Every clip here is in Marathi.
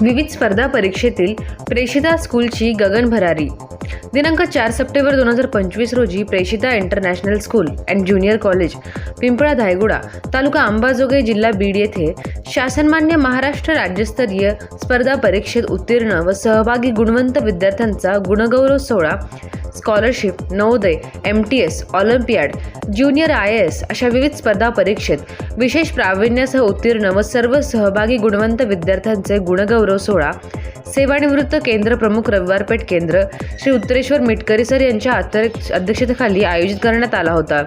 विविध स्पर्धा परीक्षेतील प्रेषिता स्कूलची गगन भरारी दिनांक चार सप्टेंबर दोन हजार पंचवीस रोजी Preshita international school and junior college Pimpla Dhayguda taluka Ambajogai जिल्हा बीड येथे शासनमान्य महाराष्ट्र राज्यस्तरीय स्पर्धा परीक्षेत उत्तीर्ण व सहभागी गुणवंत विद्यार्थ्यांचा गुणगौरव सोहळा scholarship Navodaya M T S Olympiad junior I S अशा विविध स्पर्धा परीक्षेत विशेष प्रावीण्यासह उत्तीर्ण व सर्व सहभागी गुणवंत विद्यार्थ्यांचे गुणगौरव सोहळा सेवानिवृत्त केंद्र प्रमुख रविवारपेठ केंद्र श्री चंद्रेश्वर मिटकरी सर यांच्या अध्यक्षतेखाली आयोजित करण्यात आला होता.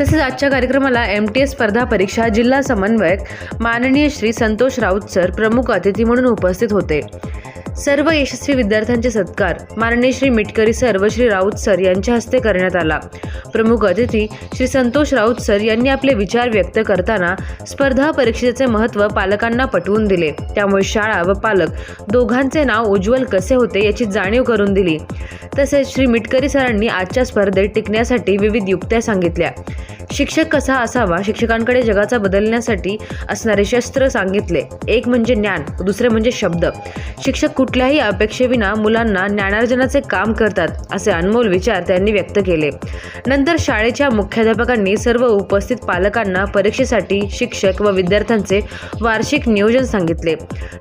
तसेच आजच्या कार्यक्रमाला एम टी एस स्पर्धा परीक्षा जिल्हा समन्वयक माननीय श्री संतोष राऊत सर प्रमुख अतिथी म्हणून उपस्थित होते. सर्व यशस्वी विद्यार्थ्यांचे सत्कार माननीय श्री मिटकरी सर व श्री राऊत सर यांच्या हस्ते करण्यात आला. प्रमुख अतिथी श्री संतोष राऊत सर यांनी आपले विचार व्यक्त करताना स्पर्धा परीक्षेचे महत्त्व पालकांना पटवून दिले. त्यामुळे शाळा व पालक दोघांचे नाव उज्ज्वल कसे होते याची जाणीव करून दिली. तसेच श्री मिटकरी सरांनी आजच्या स्पर्धेत टिकण्यासाठी विविध युक्त्या सांगितल्या. शिक्षक कसा असावा शिक्षकांकडे जगाचा बदलण्यासाठी असणारे शस्त्र सांगितले. एक म्हणजे ज्ञान दुसरे म्हणजे शब्द. शिक्षक कुठल्याही अपेक्षेविना मुलांना ज्ञानार्जनाचे काम करतात असे अनमोल विचार त्यांनी व्यक्त केले. नंतर शाळेच्या मुख्याध्यापकांनी सर्व उपस्थित पालकांना परीक्षेसाठी शिक्षक व विद्यार्थ्यांचे वार्षिक नियोजन सांगितले.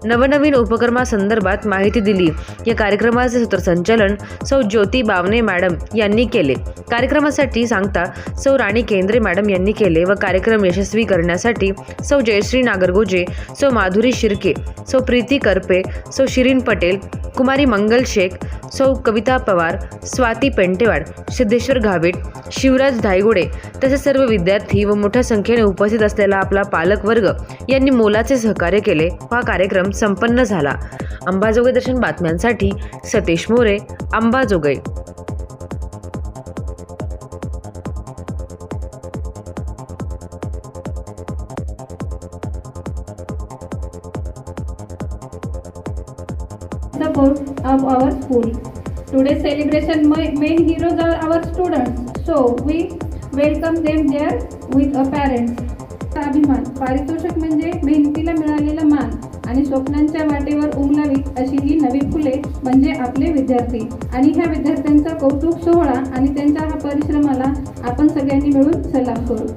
नवनवीन उपक्रमासंदर्भात माहिती दिली. या कार्यक्रमाचे सूत्रसंचालन सौ ज्योती बावने मॅडम यांनी केले. कार्यक्रमासाठी सांगता सौ राणी केंद्रे मॅडम यांनी केले व कार्यक्रम यशस्वी करण्यासाठी सौ जयश्री नागरगोजे सौ माधुरी शिर्के सौ प्रीती करपे सौ शिरीन पटेल कुमारी मंगल शेख सौ कविता पवार स्वाती पेंटेवाड सिद्धेश्वर घावीट शिवराज धायगुडे तसेच सर्व विद्यार्थी व मोठ्या संख्येने उपस्थित असलेला आपला पालकवर्ग यांनी मोलाचे सहकार्य केले हा कार्यक्रम संपन्न झाला. अंबाजोगाई दर्शन बातम्यांसाठी Satish More Ambajogai. School. Today's celebration main heroes are our students. So we welcome them there with a parents. अभिमान पारितोषिक म्हणजे मेहनतीला मिळालेला मान आणि स्वप्नांच्या वाटेवर उमलावीत अशी ही नवी फुले म्हणजे आपले विद्यार्थी आणि ह्या विद्यार्थ्यांचा कौतुक सोहळा आणि त्यांच्या हा परिश्रमाला आपण सगळ्यांनी मिळून सलाम करू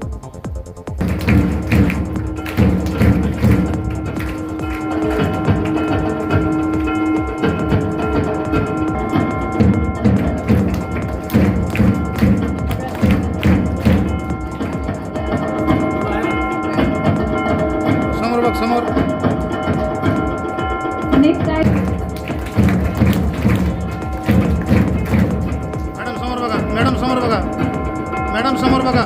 मॅडम समोर बघा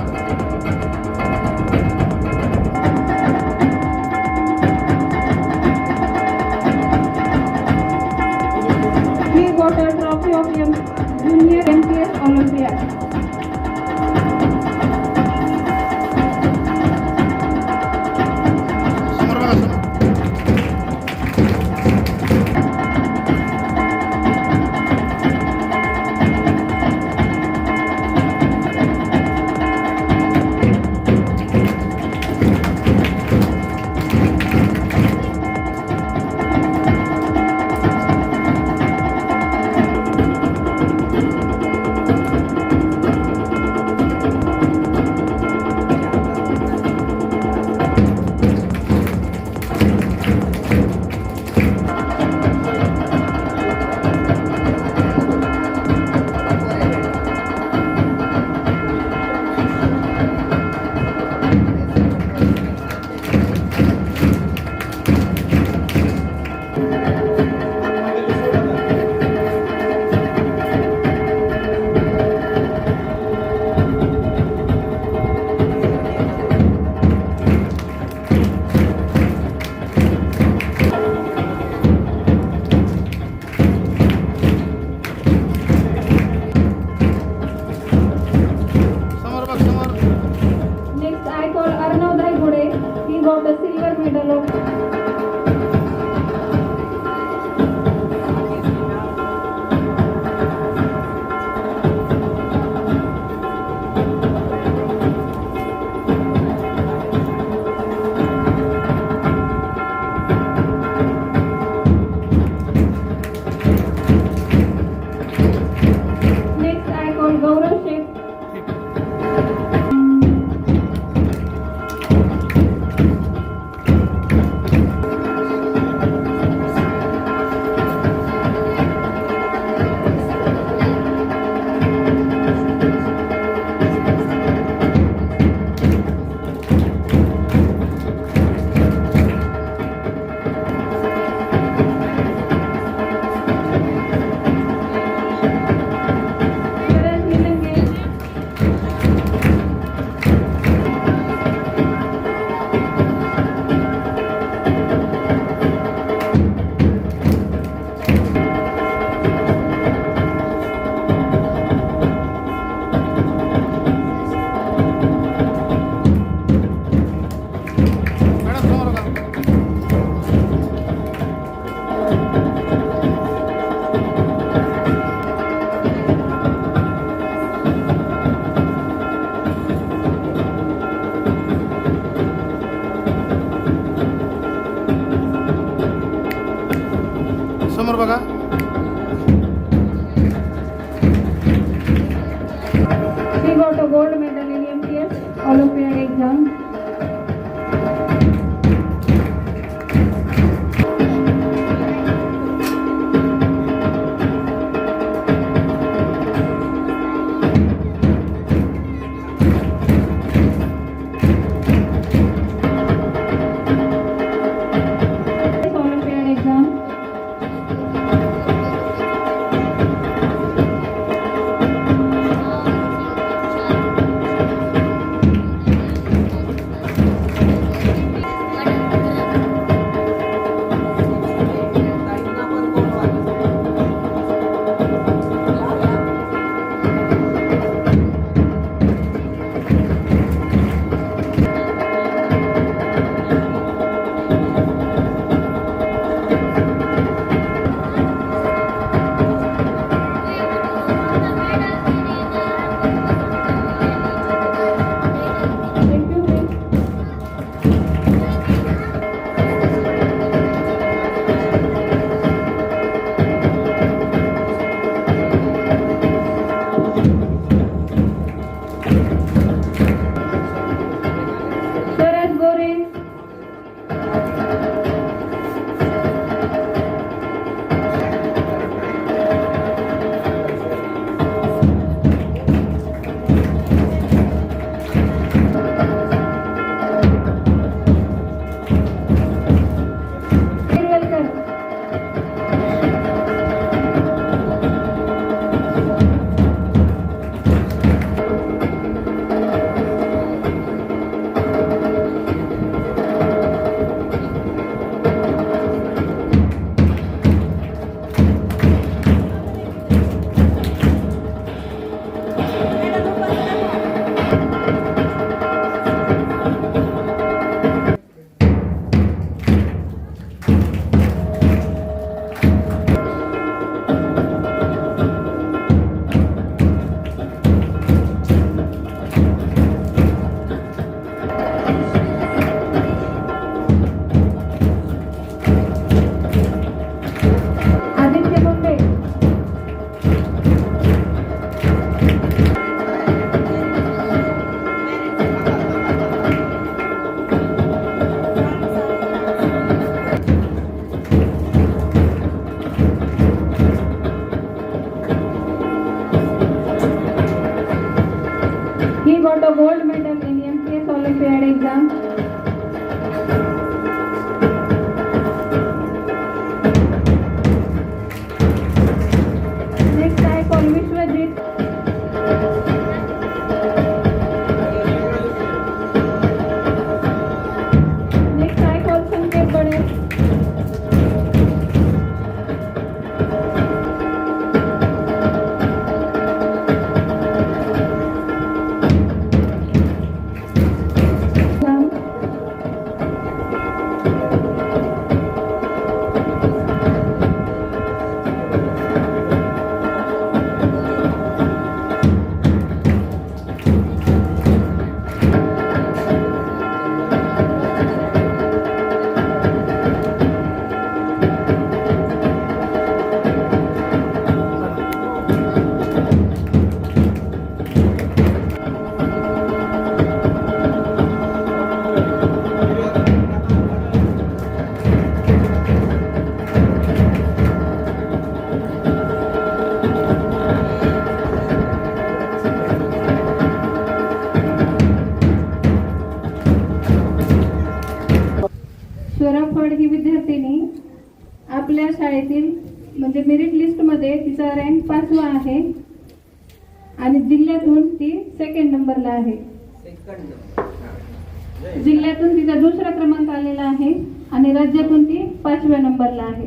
राज्यातून ती पाचव्या नंबरला आहे.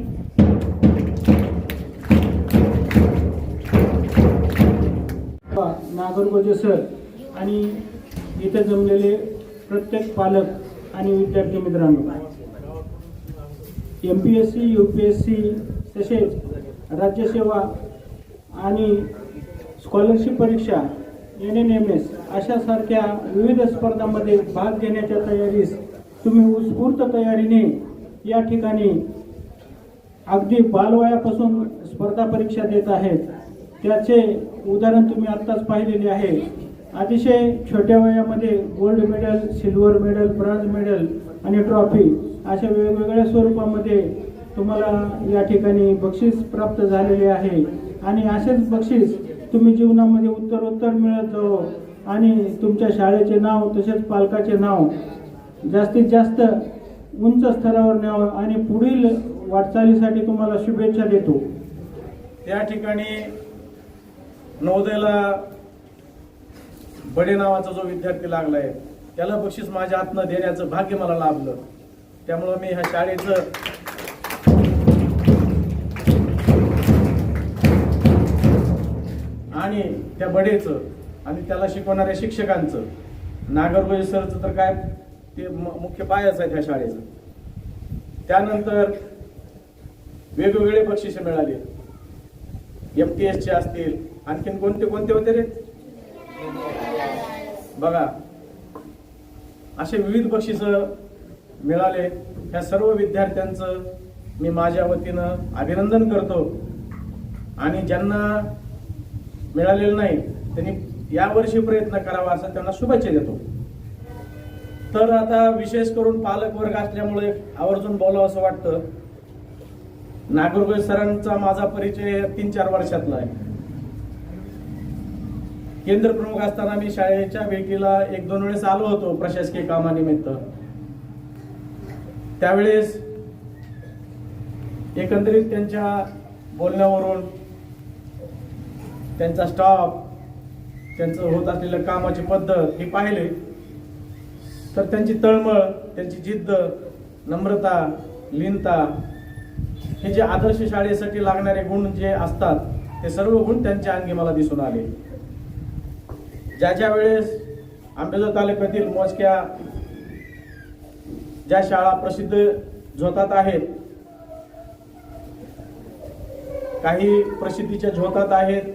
नागरगोजे सर आणि इथे जमलेले प्रत्येक पालक आणि विद्यार्थी मित्रांनो M P S C U P S C तसेच राज्यसेवा आणि स्कॉलरशिप परीक्षा एन एन एम एस अशासारख्या विविध स्पर्धांमध्ये भाग घेण्याच्या तयारीस तुम्ही उत्स्फूर्त तयारीने या ठिकाणी अगदी बालवयापासून स्पर्धा परीक्षा देत आहेत. त्याचे उदाहरण तुम्ही आत्ताच पाहिलेले आहे. अतिशय छोट्या वयामध्ये gold medal silver medal bronze medal आणि ट्रॉफी अशा वेगवेगळ्या स्वरूपामध्ये तुम्हाला या ठिकाणी बक्षीस प्राप्त झालेले आहे. आणि असेच बक्षीस तुम्ही जीवनामध्ये उत्तरोत्तर मिळत जाओ आणि तुमच्या शाळेचे नाव तसेच पालकाचे नाव जास्तीत जास्त उंच स्तरावर न्यावं आणि पुढील वाटचालीसाठी तुम्हाला शुभेच्छा देतो. त्या ठिकाणी नवोदयला बडे नावाचा जो विद्यार्थी लागलाय त्याला बक्षीस माझ्या हातनं देण्याचं भाग्य मला लाभलं. त्यामुळं मी ह्या शाळेचं आणि त्या बडेचं आणि त्याला शिकवणाऱ्या शिक्षकांचं नागरगोजे सरचं तर काय ते म- मुख्य पायच आहे त्या शाळेचं. त्यानंतर वेगवेगळे बक्षिसे मिळाले. एम टी एसचे असतील आणखीन कोणते कोणते होते रे? बघा असे विविध बक्षिस मिळाले. ह्या सर्व विद्यार्थ्यांचं मी माझ्या वतीनं अभिनंदन करतो. आणि ज्यांना मिळालेलं नाही त्यांनी यावर्षी प्रयत्न करावा असं त्यांना शुभेच्छा देतो. तर आता विशेष करून पालक वर्ग असल्यामुळे आवर्जून बोलावं असं वाटतं. नागरगोज सरांचा माझा परिचय तीन चार वर्षातला आहे. केंद्र प्रमुख असताना मी शाळेच्या भेटीला एक दोन वेळेस आलो होतो प्रशासकीय कामानिमित्त. त्यावेळेस एकंदरीत त्यांच्या बोलण्यावरून त्यांचा स्टाफ त्यांचं होत असलेलं कामाची पद्धत हे पाहिले. तर त्यांची तळमळ त्यांची जिद्द नम्रता लीनता हे जे आदर्श शाळेसाठी लागणारे गुण जे असतात ते सर्व गुण त्यांच्या अंगी मला दिसून आले. ज्या ज्या वेळेस आंबेजोगाई तालुक्यातील मोजक्या ज्या शाळा प्रसिद्ध झोतात आहेत काही प्रसिद्धीच्या झोतात आहेत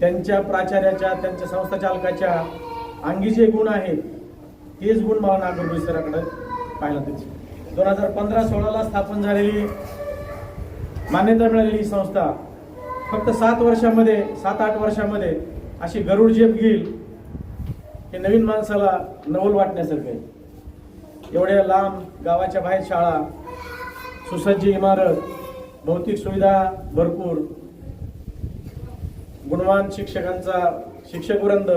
त्यांच्या प्राचार्याच्या त्यांच्या संस्थाचालकाच्या अंगी जे गुण आहेत तेच गुण मला नागपूर सराकडे पाहायला त्याचे दोन हजार पंधरा सोळाला स्थापन झालेली मान्यता मिळालेली ही संस्था फक्त सात वर्षामध्ये सात आठ वर्षामध्ये अशी गरुड झेप घेईल हे नवीन माणसाला नवल वाटण्यासारखं आहे. एवढ्या लांब गावाच्या बाहेर शाळा सुसज्ज इमारत भौतिक सुविधा भरपूर गुणवान शिक्षकांचा शिक्षक वृंद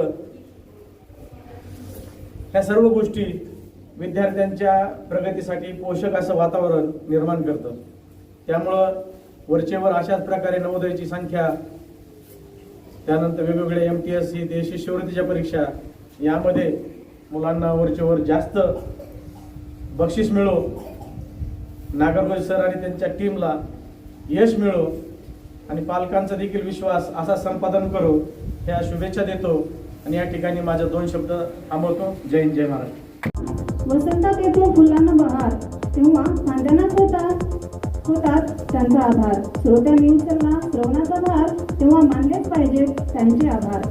ह्या सर्व गोष्टी विद्यार्थ्यांच्या प्रगतीसाठी पोषक असं वातावरण निर्माण करतं. त्यामुळं वरचेवर अशाच प्रकारे नवोदयाची संख्या त्यानंतर वेगवेगळे एम टी एस सी ते शिष्यवृत्तीच्या परीक्षा यामध्ये मुलांना वरचेवर जास्त बक्षीस मिळो. नागरगोज सर आणि त्यांच्या टीमला यश मिळो. आणि पालकांचा देखील विश्वास असा संपादन करू. ह्या शुभेच्छा देतो. आणि या ठिकाणी माझे दोन शब्द थांबवतो. जय हिंद जय महाराष्ट्र. वसंतात येतो फुलांना बहार. तेव्हा मांडण्यात होतात होतात त्यांचा आभार. श्रोत्यांनी उचलला श्रवणाचा भार. तेव्हा मानलेच पाहिजेत त्यांचे आभार.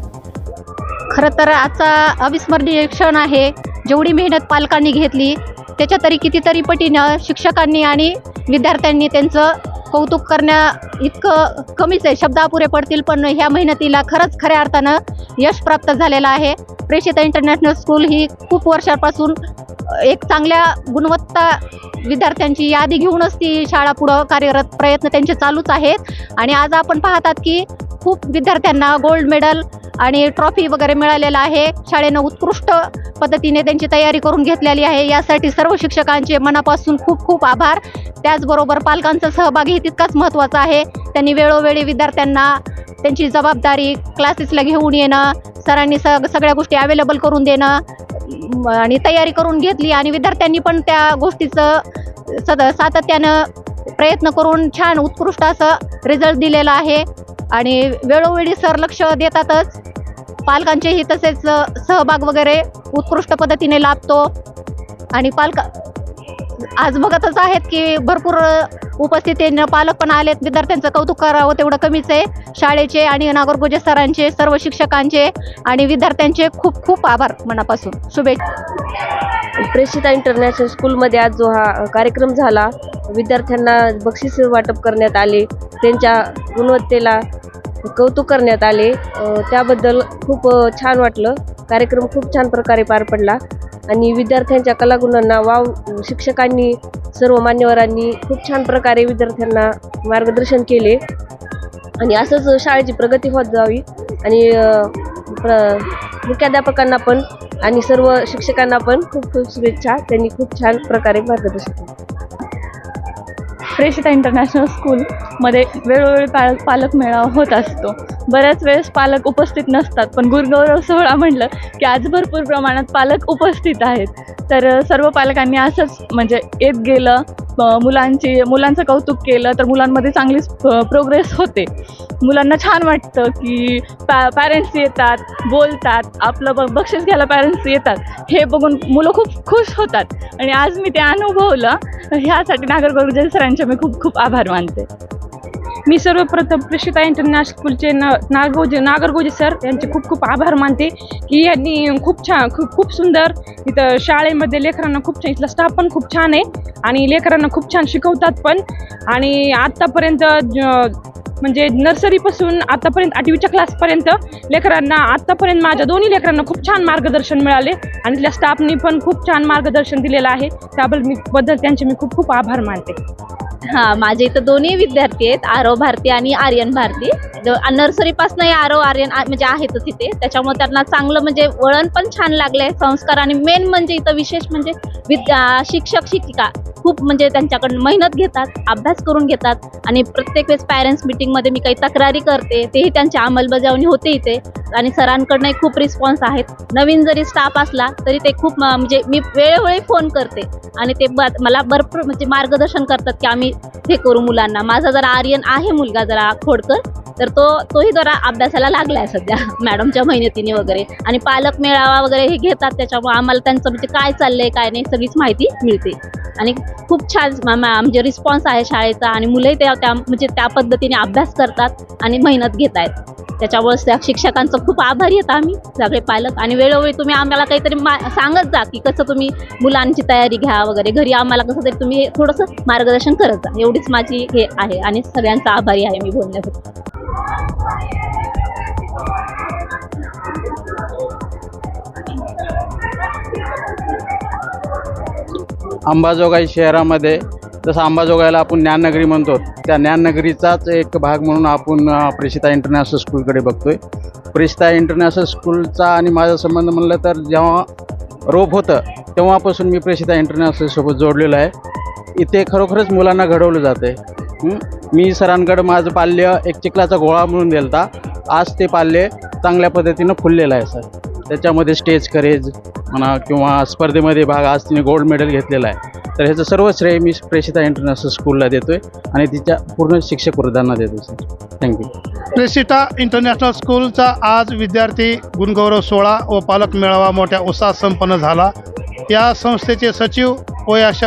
खरं तर आजचा अविस्मरणीय क्षण आहे. जेवढी मेहनत पालकांनी घेतली त्याच्या तरी कितीतरी पटीनं शिक्षकांनी आणि विद्यार्थ्यांनी त्यांचं कौतुक करण्या इतकं कमीच आहे. शब्द अपुरे पडतील पण ह्या मेहनतीला खरंच खऱ्या अर्थानं यश प्राप्त झालेलं आहे. प्रेषिता इंटरनॅशनल स्कूल ही खूप वर्षापासून एक चांगल्या गुणवत्ता विद्यार्थ्यांची यादी घेऊनच ती शाळा पुढं कार्यरत प्रयत्न त्यांचे चालूच आहेत. आणि आज आपण पाहतात की खूप विद्यार्थ्यांना गोल्ड मेडल आणि ट्रॉफी वगैरे मिळालेलं आहे. शाळेनं उत्कृष्ट पद्धतीने त्यांची तयारी करून घेतलेली आहे. यासाठी सर्व शिक्षकांचे मनापासून खूप खूप आभार. त्याचबरोबर पालकांचा सहभाग ही तितकाच महत्त्वाचा आहे. त्यांनी वेळोवेळी विद्यार्थ्यांना त्यांची जबाबदारी क्लासेसला घेऊन येणं सरांनी सग सगळ्या गोष्टी अवेलेबल करून देणं आणि तयारी करून घेतली आणि विद्यार्थ्यांनी पण त्या गोष्टीचं सद सातत्यानं प्रयत्न करून छान उत्कृष्ट असं रिझल्ट दिलेला आहे. आणि वेळोवेळी सर लक्ष देतातच. पालकांचेही तसेच सहभाग वगैरे उत्कृष्ट पद्धतीने लाभतो. आणि पालक आज बघतच आहेत की भरपूर उपस्थितीनं पालक पण आलेत विद्यार्थ्यांचं कौतुक करावं तेवढं कमीच आहे. शाळेचे आणि नागरगोजे सरांचे सर्व शिक्षकांचे आणि विद्यार्थ्यांचे खूप खूप आभार मनापासून. शुभेच्छा. प्रेषिता इंटरनॅशनल स्कूलमध्ये आज जो हा कार्यक्रम झाला विद्यार्थ्यांना बक्षीस वाटप करण्यात आले. त्यांच्या गुणवत्तेला कौतुक करण्यात आले. त्याबद्दल खूप छान वाटलं. कार्यक्रम खूप छान प्रकारे पार पडला. आणि विद्यार्थ्यांच्या कलागुणांना वाव शिक्षकांनी सर्व मान्यवरांनी खूप छान प्रकारे विद्यार्थ्यांना मार्गदर्शन केले. आणि असंच शाळेची प्रगती होत जावी. आणि मुख्याध्यापकांना पण आणि सर्व शिक्षकांना पण खूप खूप शुभेच्छा. त्यांनी खूप छान प्रकारे मार्गदर्शन केलं. प्रेषिता इंटरनॅशनल स्कूलमध्ये वेळोवेळी पा पालक मेळावा होत असतो. बऱ्याच वेळेस पालक उपस्थित नसतात. पण गुरुगौरव सोहळा म्हटलं की आज भरपूर प्रमाणात पालक उपस्थित आहेत. तर सर्व पालकांनी असंच म्हणजे येत गेलं मुलांची मुलांचं कौतुक केलं तर मुलांमध्ये चांगलीच प्रोग्रेस होते. मुलांना छान वाटतं की पॅ पॅरेंट्स येतात बोलतात आपलं ब बक्षीस घ्यायला पॅरेंट्स येतात. हे बघून मुलं खूप खुश होतात. आणि आज मी ते अनुभवलं. ह्यासाठी नागरगोजे सरांचे मी खूप खूप आभार मानते. मी सर्वप्रथम प्रशिता इंटरनॅशनलचे स्कूलचे न नागोजे नागरगोजे सर यांचे खूप खूप आभार मानते की यांनी खूप छान खूप खूप सुंदर इथं शाळेमध्ये लेकरांना खूप छान इथला स्टाफ पण खूप छान आहे आणि लेकरांना खूप छान शिकवतात पण. आणि आत्तापर्यंत म्हणजे नर्सरीपासून आतापर्यंत आठवीच्या क्लासपर्यंत लेकरांना आत्तापर्यंत माझ्या दोन्ही लेकरांना खूप छान मार्गदर्शन मिळाले आणि त्या स्टाफनी पण खूप छान मार्गदर्शन दिलेलं आहे. त्याबद्दल मी बद्दल त्यांचे मी खूप खूप आभार मानते. हा माझे इथं दोन्ही विद्यार्थी आहेत आरव भारती आणि आर्यन भारती. नर्सरीपासून आरव आर्यन म्हणजे आहेतच इथे. त्याच्यामुळे त्यांना चांगलं म्हणजे वळण पण छान लागलंय संस्कार आणि मेन म्हणजे इथं विशेष म्हणजे विद्या शिक्षक शिक्षिका खूप म्हणजे त्यांच्याकडून मेहनत घेतात अभ्यास करून घेतात आणि प्रत्येक वेळेस पॅरेंट्स मिटिंगमध्ये मी काही तक्रारी करते तेही त्यांची अंमलबजावणी होते इथे आणि सरांकडनंही खूप रिस्पॉन्स आहेत. नवीन जरी स्टाफ असला तरी ते खूप म्हणजे मी वेळोवेळी फोन करते आणि ते मला भरपूर म्हणजे मार्गदर्शन करतात की आम्ही हे करू मुलांना. माझा जरा आर्यन आहे मुलगा जरा खोडकर तर तो तोही जरा अभ्यासाला लागला आहे सध्या मॅडमच्या मेहनतीने वगैरे. आणि पालक मेळावा वगैरे हे घेतात त्याच्यामुळे आम्हाला त्यांचं म्हणजे काय चाललंय काय नाही सगळीच माहिती मिळते. आणि खूप छान म्हणजे रिस्पॉन्स आहे शाळेचा आणि मुलंही त्या त्या म्हणजे त्या पद्धतीने अभ्यास करतात आणि मेहनत घेत आहेत. त्याच्यामुळे त्या शिक्षकांचं खूप आभारी आहेत आम्ही सगळे पालक. आणि वेळोवेळी तुम्ही आम्हाला काहीतरी मा सांगत जा की कसं तुम्ही मुलांची तयारी घ्या वगैरे. घरी आम्हाला कसं तरी तुम्ही थोडंसं मार्गदर्शन करत जा. एवढीच माझी हे आहे आणि सगळ्यांचा आभारी आहे मी बोलण्यासाठी. अंबाजोगाई शहरामध्ये जसं अंबाजोगाईला आपण ज्ञाननगरी म्हणतो त्या ज्ञाननगरीचाच एक भाग म्हणून आपण प्रेषिता इंटरनॅशनल स्कूलकडे बघतोय. प्रेषिता इंटरनॅशनल स्कूलचा आणि माझा संबंध म्हणलं तर जेव्हा रोप होतं तेव्हापासून मी प्रेषिता इंटरनॅशनलसोबत जोडलेलो आहे. इथे खरोखरच मुलांना घडवलं जातं आहे मी सरांकडं माझं पाल्य एक चिखलाचा गोळा म्हणून दिलता. आज ते पाल्य चांगल्या पद्धतीनं फुललेलं आहे सर. त्याच्यामध्ये स्टेज करेज म्हणा किंवा स्पर्धेमध्ये भाग आज तिने गोल्ड मेडल घेतलेला आहे. तर ह्याचं सर्व श्रेय मी प्रेषिता इंटरनॅशनल स्कूलला देतो आहे आणि तिच्या पूर्ण शिक्षक वृद्धांना देतो sir thank you Preshita international स्कूलचा आज विद्यार्थी गुणगौरव सोहळा व पालक मेळावा मोठ्या उत्साहात संपन्न झाला. या संस्थेचे सचिव व या श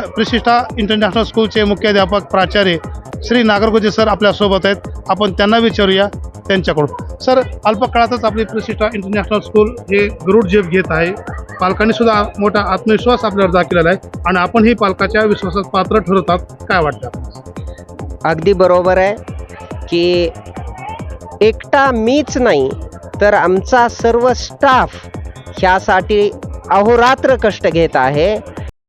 इंटरनॅशनल स्कूलचे मुख्याध्यापक प्राचार्य श्री नागरगोजे सर आपल्यासोबत आहेत. आपण त्यांना विचारूया त्यांच्याकडून. सर अल्प काळातच आपली प्रतिष्ठा इंटरनॅशनल स्कूल हे गरुड झेप घेत आहे. पालकांनी सुद्धा मोठा आत्मविश्वास आपल्यावर दाखवलेला आहे आणि आपणही पालकाच्या विश्वासात पात्र ठरवतात काय वाटतं? अगदी बरोबर आहे की एकटा मीच नाही तर आमचा सर्व स्टाफ ह्यासाठी अहोरात्र कष्ट घेत आहे.